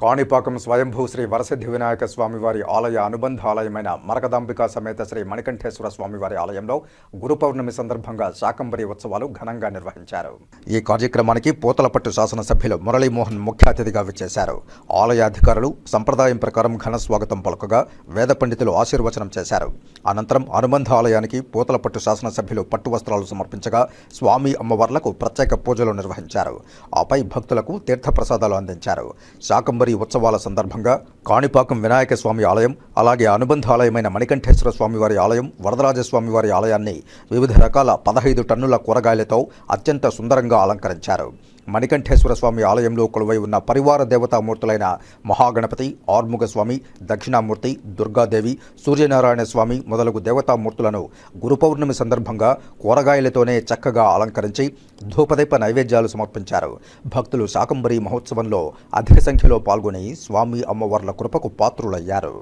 కాణిపాకం స్వయంభూ శ్రీ వరసిద్ధి వినాయక స్వామివారి ఆలయ అనుబంధ ఆలయమైన మరకదాంబిక సమేత శ్రీ మణికంఠేశ్వర స్వామివారి ఆలయంలో గురు పౌర్ణమి సందర్భంగా శాకంబరి ఉత్సవాలు ఘనంగా నిర్వహించారు. ఈ కార్యక్రమానికి పూతలపట్టు శాసనసభ్యులు మురళీమోహన్ ముఖ్య అతిథిగా విచ్చేశారు. ఆలయ అధికారులు సంప్రదాయం ప్రకారం ఘన స్వాగతం పలుకగా వేద పండితులు ఆశీర్వచనం చేశారు. అనంతరం అనుబంధ ఆలయానికి పూతలపట్టు శాసనసభ్యులు పట్టు వస్త్రాలు సమర్పించగా స్వామి అమ్మవార్లకు ప్రత్యేక పూజలు నిర్వహించారు. ఆపై భక్తులకు తీర్థప్రసాదాలు అందించారు. శాకంబరి ఉత్సవాల సందర్భంగా కాణిపాకం వినాయక స్వామి ఆలయం అలాగే అనుబంధ ఆలయమైన మణికంఠేశ్వర స్వామివారి ఆలయం వరదరాజస్వామివారి ఆలయాన్ని వివిధ రకాల పదహైదు టన్నుల కూరగాయలతో అత్యంత సుందరంగా అలంకరించారు. మణికంఠేశ్వర స్వామి ఆలయంలో కొలువై ఉన్న పరివార దేవతామూర్తులైన మహాగణపతి ఆర్ముఖస్వామి దక్షిణామూర్తి దుర్గాదేవి సూర్యనారాయణ స్వామి మొదలగు దేవతామూర్తులను గురు పౌర్ణమి సందర్భంగా కూరగాయలతోనే చక్కగా అలంకరించి ధూపదీప నైవేద్యాలు సమర్పించారు. భక్తులు శాకంబరి మహోత్సవంలో అధిక సంఖ్యలో పాల్గొని స్వామి అమ్మవార్ల కృపకు పాత్రులయ్యారు.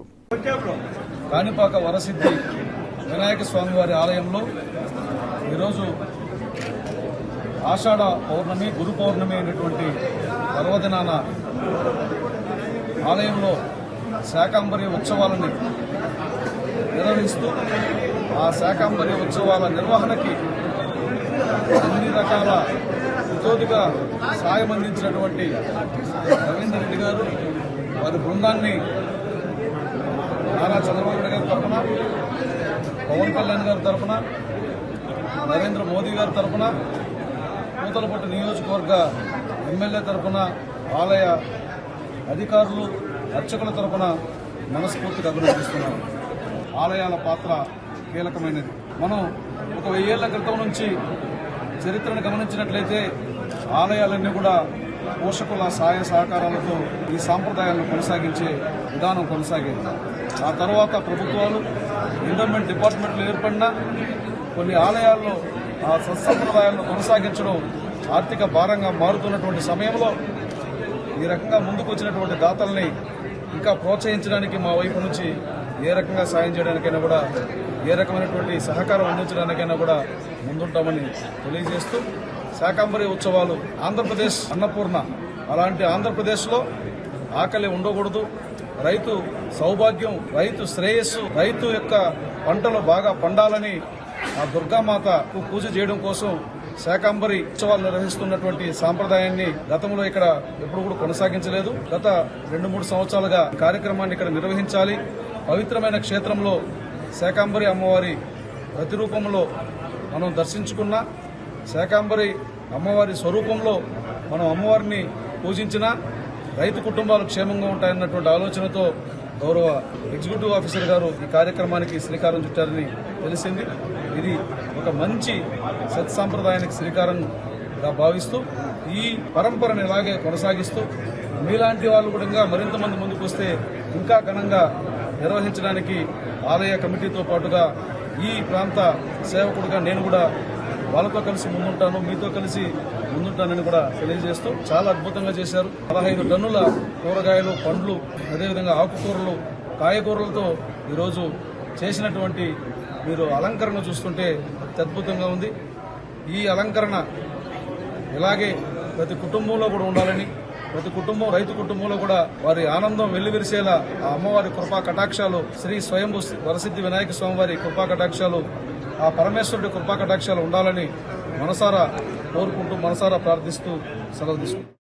కాణిపాక వరసిద్ధి వినాయక స్వామివారి ఆలయంలో ఈరోజు ఆషాఢ పౌర్ణమి గురు పౌర్ణమి అయినటువంటి పర్వదినాన ఆలయంలో శాకాంబరి ఉత్సవాలని నిర్వహిస్తూ ఆ శాకాంబరి ఉత్సవాల నిర్వహణకి అన్ని రకాల ఉద్యోగిగా సాయం అందించినటువంటి రవీందర్ రెడ్డి గారు వారి బృందాన్ని నారా చంద్రబాబు నాయుడు గారి తరఫున పవన్ కళ్యాణ్ గారి తరఫున నరేంద్ర మోదీ గారి తరఫున పూతలపట్టు నియోజకవర్గ ఎమ్మెల్యే తరఫున ఆలయ అధికారులు అర్చకుల తరఫున మనస్ఫూర్తిగా అభినందిస్తున్నాను ఆలయాల పాత్ర కీలకమైనది. మనం ఒక వెయ్యేళ్ళ క్రితం నుంచి చరిత్రను గమనించినట్లయితే ఆలయాలన్నీ కూడా పోషకుల సహాయ సహకారాలతో ఈ సాంప్రదాయాలను కొనసాగించే విధానం కొనసాగేది. ఆ తర్వాత ప్రభుత్వాలు ఎండోమెంట్ డిపార్ట్మెంట్లు ఏర్పడినా కొన్ని ఆలయాల్లో ఆ సత్సంప్రదాయాలను కొనసాగించడం ఆర్థిక భారంగా మారుతున్నటువంటి సమయంలో ఈ రకంగా ముందుకు వచ్చినటువంటి దాతల్ని ఇంకా ప్రోత్సహించడానికి మా వైపు నుంచి ఏ రకంగా సాయం చేయడానికైనా కూడా ఏ రకమైనటువంటి సహకారం అందించడానికైనా కూడా ముందుంటామని తెలియజేస్తూ శాకాంబరి ఉత్సవాలు ఆంధ్రప్రదేశ్ అన్నపూర్ణ. అలాంటి ఆంధ్రప్రదేశ్లో ఆకలి ఉండకూడదు. రైతు సౌభాగ్యం రైతు శ్రేయస్సు రైతు యొక్క పంటలు బాగా పండాలని దుర్గామాతకు పూజ చేయడం కోసం శాకాంబరి ఉత్సవాలు నిర్వహిస్తున్నటువంటి సాంప్రదాయాన్ని గతంలో ఇక్కడ ఎప్పుడు కూడా కొనసాగించలేదు. గత రెండు మూడు సంవత్సరాలుగా కార్యక్రమాన్ని ఇక్కడ నిర్వహించాలి. పవిత్రమైన క్షేత్రంలో శాకాంబరి అమ్మవారి ప్రతిరూపంలో మనం దర్శించుకున్న శాకాంబరి అమ్మవారి స్వరూపంలో మనం అమ్మవారిని పూజించిన రైతు కుటుంబాలు క్షేమంగా ఉంటాయన్నటువంటి ఆలోచనతో గౌరవ ఎగ్జిక్యూటివ్ ఆఫీసర్ గారు ఈ కార్యక్రమానికి శ్రీకారం చుట్టారని తెలిసింది. ఇది ఒక మంచి సత్సాంప్రదాయానికి శ్రీకారంగా భావిస్తూ ఈ పరంపరను ఇలాగే కొనసాగిస్తూ మీలాంటి వాళ్ళు కూడా ఇంకా మరింత మంది ముందుకు వస్తే ఇంకా ఘనంగా నిర్వహించడానికి ఆలయ కమిటీతో పాటుగా ఈ ప్రాంత సేవకుడుగా నేను కూడా వాళ్ళతో కలిసి ముందుంటాను. మీతో కలిసి ముందుంటానని కూడా తెలియజేస్తూ చాలా అద్భుతంగా చేశారు. పదహైదు టన్నుల కూరగాయలు పండ్లు అదేవిధంగా ఆకుకూరలు కాయగూరలతో ఈరోజు చేసినటువంటి మీరు అలంకరణ చూస్తుంటే అత్యద్భుతంగా ఉంది. ఈ అలంకరణ ఇలాగే ప్రతి కుటుంబంలో కూడా ఉండాలని ప్రతి కుటుంబం రైతు కుటుంబంలో కూడా వారి ఆనందం వెల్లివిరిసేలా ఆ అమ్మవారి కృపా కటాక్షాలు శ్రీ స్వయంభూ వరసిద్ధి వినాయక స్వామి వారి కృపా కటాక్షాలు ఆ పరమేశ్వరుడి కృపాకటాక్షాలు ఉండాలని మనసారా కోరుకుంటూ మనసారా ప్రార్థిస్తూ సెలవు తీసుకుంటాం